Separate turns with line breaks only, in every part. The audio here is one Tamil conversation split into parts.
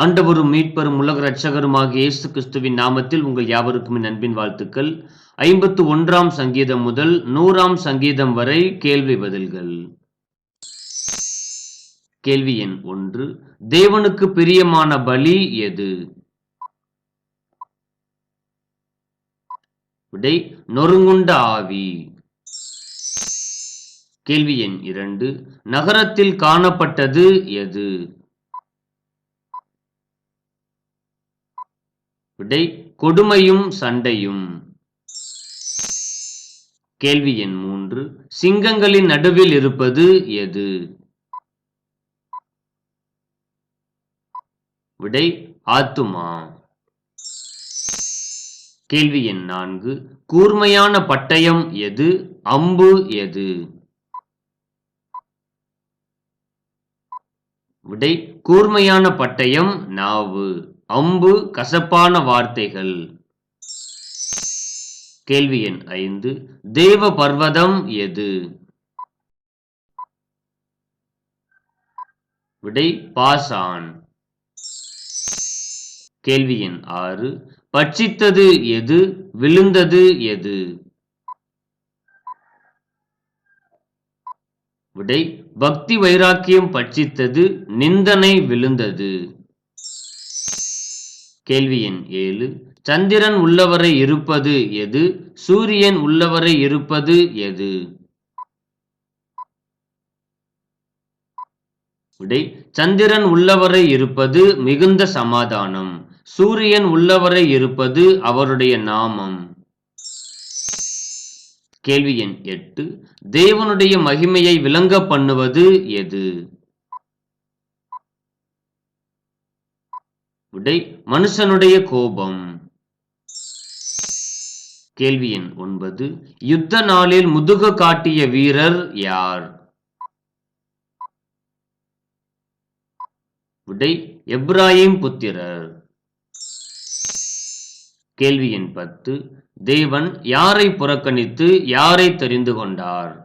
ஆண்டவரும் மீட்பரும் உலக இரட்சகருமாகிய இயேசு கிறிஸ்துவின் நாமத்தில் உங்கள் யாவருக்கும் நண்பின் வாழ்த்துக்கள். ஐம்பத்து ஒன்றாம் சங்கீதம் முதல் நூறாம் சங்கீதம் வரை கேள்வி பதில்கள். கேள்வி எண் ஒன்று. தேவனுக்கு பிரியமான பலி எது? விடை நொறுங்குண்ட ஆவி. கேள்வி எண் இரண்டு. நகரத்தில் காணப்பட்டது எது? விடை கொடுமையும் சண்டையும். கேள்வி எண் மூன்று சிங்கங்களின் நடுவில் இருப்பது எது? விடை ஆத்துமா. கேள்வி எண் நான்கு கூர்மையான பட்டயம் எது? அம்பு எது? விடை கூர்மையான பட்டயம் நாவு. அம்பு கசப்பான வார்த்தைகள். கேள்வி எண் ஐந்து. தேவ பர்வதம் எது? விடை பாசான். கேள்வி எண் ஆறு. பட்சித்தது எது? விழுந்தது எது? விடை பக்தி வைராக்கியம் பட்சித்தது நிந்தனை விழுந்தது. கேள்வி எண் ஏழு. சந்திரன் உள்ளவரை இருப்பது எது? சூரியன் உள்ளவரை இருப்பது எது? விடை சந்திரன் உள்ளவரை இருப்பது மிகுந்த சமாதானம். சூரியன் உள்ளவரை இருப்பது அவருடைய நாமம். கேள்வி எண் எட்டு. தேவனுடைய மகிமையை விளங்க பண்ணுவது எது? விடை மனுஷனுடைய கோபம். கேள்வி எண் ஒன்பது. யுத்த நாளில் முதுக காட்டிய வீரர் யார்? விடை எப்ராஹிம் புத்திரர். கேள்வி எண் பத்து. தேவன் யாரை புறக்கணித்து யாரை தெரிந்து கொண்டார்?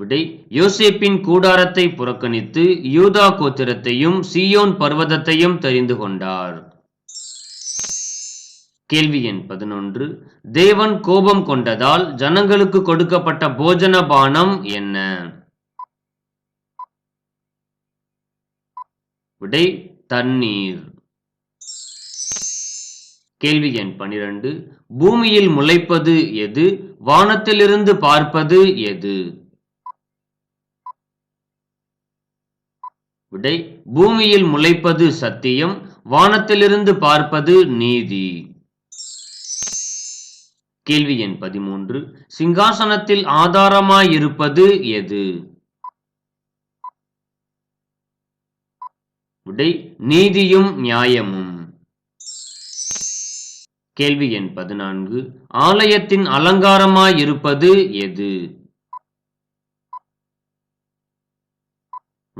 விடை. யோசேப்பின் கூடாரத்தை புறக்கணித்து யூதா கோத்திரத்தையும் சியோன் பர்வதத்தையும் தெரிந்து கொண்டார். கேள்வி எண் பதினொன்று. தேவன் கோபம் கொண்டதால் ஜனங்களுக்கு கொடுக்கப்பட்ட போஜன பானம் என்ன? விடை. தண்ணீர். கேள்வி எண் பனிரெண்டு. பூமியில் முளைப்பது எது? வானத்திலிருந்து பார்ப்பது எது? விடை பூமியில் முளைப்பது சத்தியம் வானத்திலிருந்து பார்ப்பது நீதி. கேள்வி எண் பதிமூன்று சிங்காசனத்தில் ஆதாரமாயிருப்பது எது? விடை நீதியும் நியாயமும். கேள்வி எண் பதினான்கு ஆலயத்தின் அலங்காரமாயிருப்பது எது?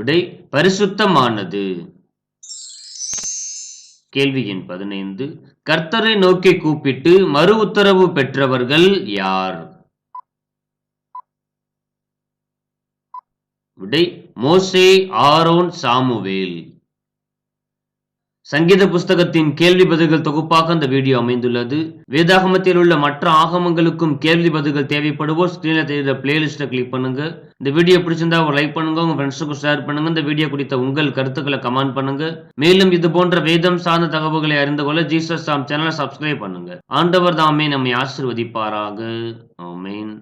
விடை பரிசுத்தமானது. கேள்வி எண் பதினைந்து. கர்த்தரை நோக்கி கூப்பிட்டு மறு உத்தரவு பெற்றவர்கள் யார்? விடை மோசே ஆரோன் சாமுவேல். சங்கீத புஸ்தகத்தின் கேள்வி பதில்கள் தொகுப்பாக இந்த வீடியோ அமைந்துள்ளது. வேதாகமத்தில் உள்ள மற்ற ஆகமங்களுக்கும் கேள்வி பதில்கள் தேவைப்படுவோர் ஸ்கிரீனில் தெரிகிற பிளேலிஸ்ட்டை கிளிக் பண்ணுங்க. இந்த வீடியோ பிடிச்சிருந்தா ஒரு லைக் பண்ணுங்க உங்க ஃப்ரெண்ட்ஸுக்கும் ஷேர் பண்ணுங்க இந்த வீடியோ குறித்த உங்கள் கருத்துக்களை கமெண்ட் பண்ணுங்க. மேலும் இது போன்ற வேதம் சார்ந்த தகவல்களை அறிந்து கொள்ள ஜீசஸ் சாம் சேனலை சப்ஸ்கிரைப் பண்ணுங்க. ஆண்டவர் தாமே நம்மை ஆசிர்வதிப்பாராக. ஆமேன்